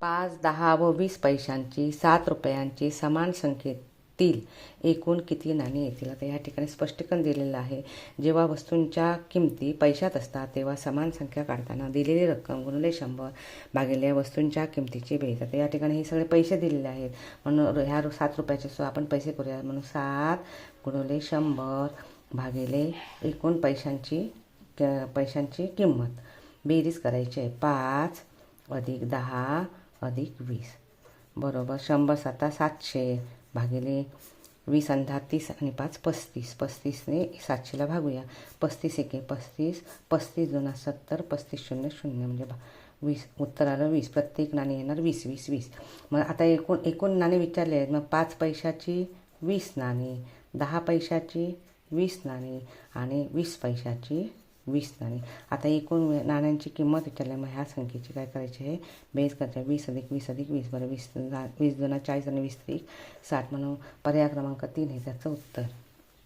पाच दहा व वीस पैशांची सात रुपयांची समान संख्येतील एकूण किती नाणी येतील? आता या ठिकाणी स्पष्टीकरण दिलेलं आहे. जेव्हा वस्तूंच्या किमती पैशात असतात तेव्हा समान संख्या काढताना दिलेली रक्कम गुणले शंभर भागिले वस्तूंच्या किमतीची बेरीज आता या ठिकाणी हे सगळे पैसे दिलेले आहेत. म्हणून ह्या सात रुपयाचे सो आपण पैसे करूया. म्हणून सात गुणले शंभर भागिले एकूण पैशांची क- पैशांची किंमत बेरीज करायची आहे. पाच अधिक दहा अधिक वीस. बरोबर शंभर साता सातशे भागिले वीस आणि दहा तीस आणि पाच पस्तीस. पस्तीसने सातशेला भागूया. पस्तीस एके पस्तीस पस्तीस दोन सत्तर पस्तीस शून्य शून्य. म्हणजे भा वीस उत्तर आलं वीस. प्रत्येक नाणी येणार वीस वीस वीस. मग आता एकूण एकूण नाणी विचारले आहेत. मग पाच पैशाची वीस नाणी दहा पैशाची वीस नाणी आणि वीस पैशाची वीस नाणी आता एकूण नाण्यांची किंमत विचारल्यामुळे मग ह्या संख्येची काय करायची आहे? बेस करायची आहे. वीस अधिक वीस अधिक वीस बरं वीस वीस दोन चाळीस आणि वीस त्रिक साठ. म्हणून पर्याय क्रमांक तीन हे त्याचं उत्तर.